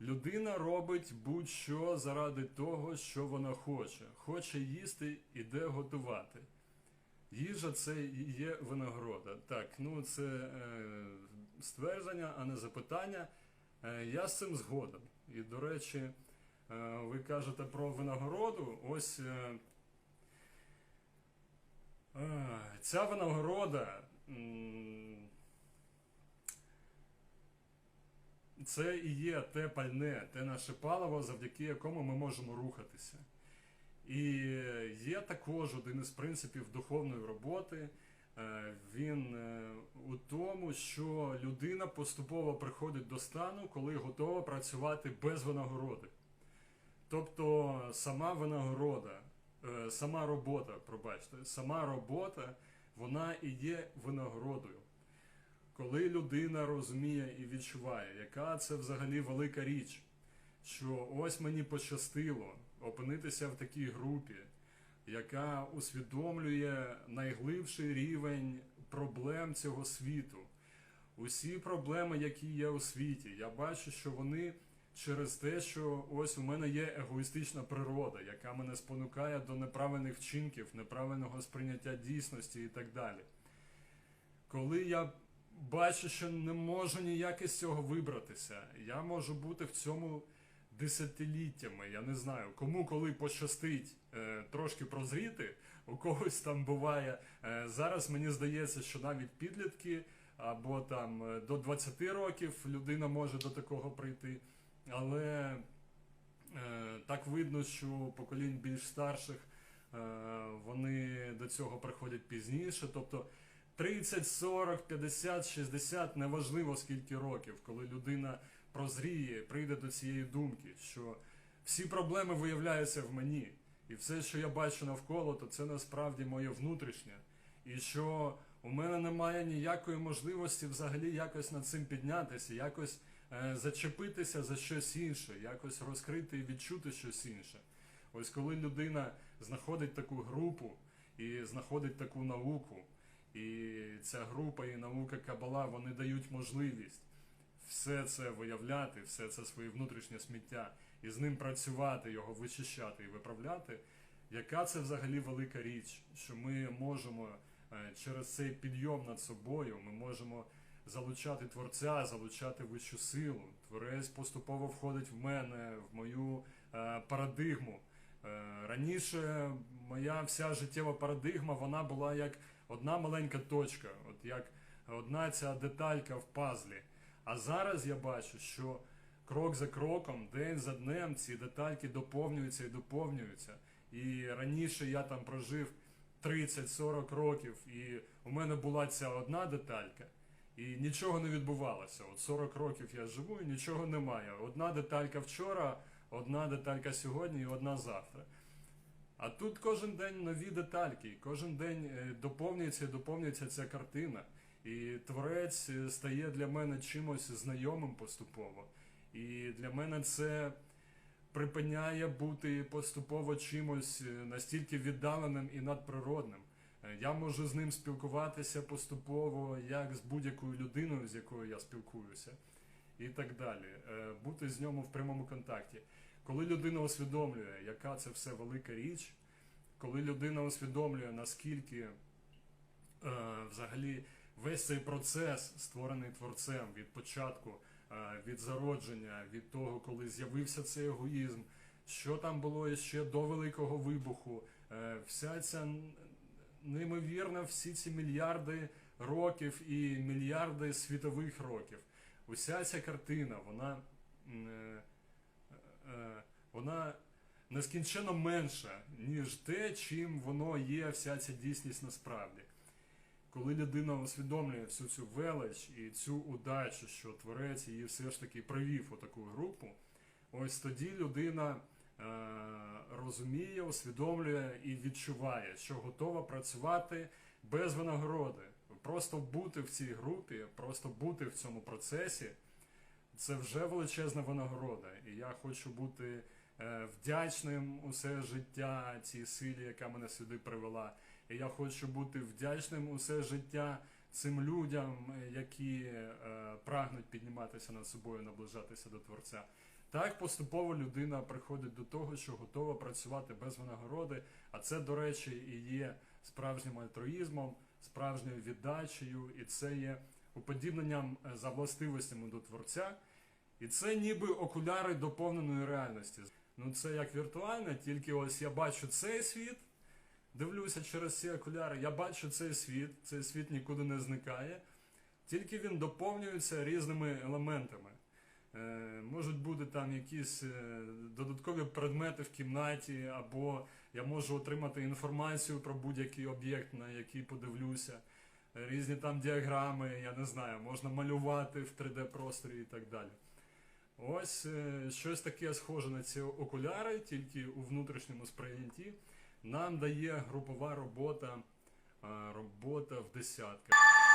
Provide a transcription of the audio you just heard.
Людина робить будь-що заради того, що вона хоче. Хоче їсти, іде готувати. Їжа це є винагорода. Так, ну це е, ствердження, а не запитання. Е, я з цим згоден. І, до речі, е, ви кажете про винагороду. Ось е, е, ця винагорода. м, Це і є те пальне, те наше паливо, завдяки якому ми можемо рухатися. І є також один із принципів духовної роботи. е, Він е, у тому, що людина поступово приходить до стану, коли готова працювати без винагороди. Тобто сама винагорода, е, сама робота, пробачте, сама робота, вона і є винагородою. Коли людина розуміє і відчуває, яка це взагалі велика річ, що ось мені пощастило опинитися в такій групі, яка усвідомлює найглибший рівень проблем цього світу. Усі проблеми, які є у світі, я бачу, що вони через те, що ось у мене є егоїстична природа, яка мене спонукає до неправильних вчинків, неправильного сприйняття дійсності і так далі. Коли я бачу, що не можу ніяк із цього вибратися, я можу бути в цьому десятиліттями. Я не знаю, кому коли пощастить е, трошки прозріти, у когось там буває. Е, зараз мені здається, що навіть підлітки або там е, до 20 років людина може до такого прийти. Але е, так видно, що поколінь більш старших е, вони до цього приходять пізніше. Тобто 30, 40, 50, 60, неважливо скільки років, коли людина прозріє, прийде до цієї думки, що всі проблеми виявляються в мені, і все, що я бачу навколо, то це насправді моє внутрішнє. І що у мене немає ніякої можливості взагалі якось над цим піднятися, якось е, зачепитися за щось інше, якось розкрити і відчути щось інше. Ось коли людина знаходить таку групу і знаходить таку науку, і ця група і наука Кабала вони дають можливість все це виявляти, все це своє внутрішнє сміття, і з ним працювати, його вичищати і виправляти. Яка це взагалі велика річ, що ми можемо е, через цей підйом над собою, ми можемо залучати творця, залучати вищу силу. Творець поступово входить в мене, в мою е, парадигму. Е, раніше моя вся життєва парадигма вона була як одна маленька точка, от як одна ця деталька в пазлі. А зараз я бачу, що крок за кроком, день за днем ці детальки доповнюються і доповнюються. І раніше я там прожив 30-40 років, і у мене була ця одна деталька, і нічого не відбувалося. От 40 років я живу і нічого немає. Одна деталька вчора, одна деталька сьогодні і одна завтра. А тут кожен день нові детальки, кожен день е, доповнюється і доповнюється ця картина. І творець е, стає для мене чимось знайомим поступово. І для мене це припиняє бути поступово чимось е, настільки віддаленим і надприродним. Я можу з ним спілкуватися поступово, як з будь-якою людиною, з якою я спілкуюся, і так далі. Бути з ньому в прямому контакті. Коли людина усвідомлює, яка це все велика річ, коли людина усвідомлює, наскільки е, взагалі весь цей процес, створений творцем від початку, е, від зародження, від того, коли з'явився цей егоїзм, що там було ще до великого вибуху, е, вся ця н- неймовірна, всі ці мільярди років і мільярди світових років. Уся ця картина, вона, е, вона нескінченно менша, ніж те, чим воно є вся ця дійсність насправді. Коли людина усвідомлює всю цю велич і цю удачу, що творець її все ж таки привів у таку групу, ось тоді людина е, розуміє, усвідомлює і відчуває, що готова працювати без винагороди. Просто бути в цій групі, просто бути в цьому процесі, це вже величезна винагорода. І я хочу бути вдячним усе життя цій силі, яка мене сюди привела. І я хочу бути вдячним усе життя цим людям, е, які е, прагнуть підніматися над собою, наближатися до Творця. Так поступово людина приходить до того, що готова працювати без винагороди, а це, до речі, і є справжнім альтруїзмом, справжньою віддачею, і це є уподібненням е, за властивостями до творця. І це ніби окуляри доповненої реальності. Ну це як віртуальне, тільки ось я бачу цей світ, дивлюся через ці окуляри, я бачу цей світ, цей світ нікуди не зникає, тільки він доповнюється різними елементами. Е, можуть бути там якісь е, додаткові предмети в кімнаті, або я можу отримати інформацію про будь-який об'єкт, на який подивлюся. Різні там діаграми, я не знаю, можна малювати в 3D-просторі і так далі. Ось е, щось таке схоже на ці окуляри, тільки у внутрішньому сприйнятті. Нам дає групова робота, робота в десятках.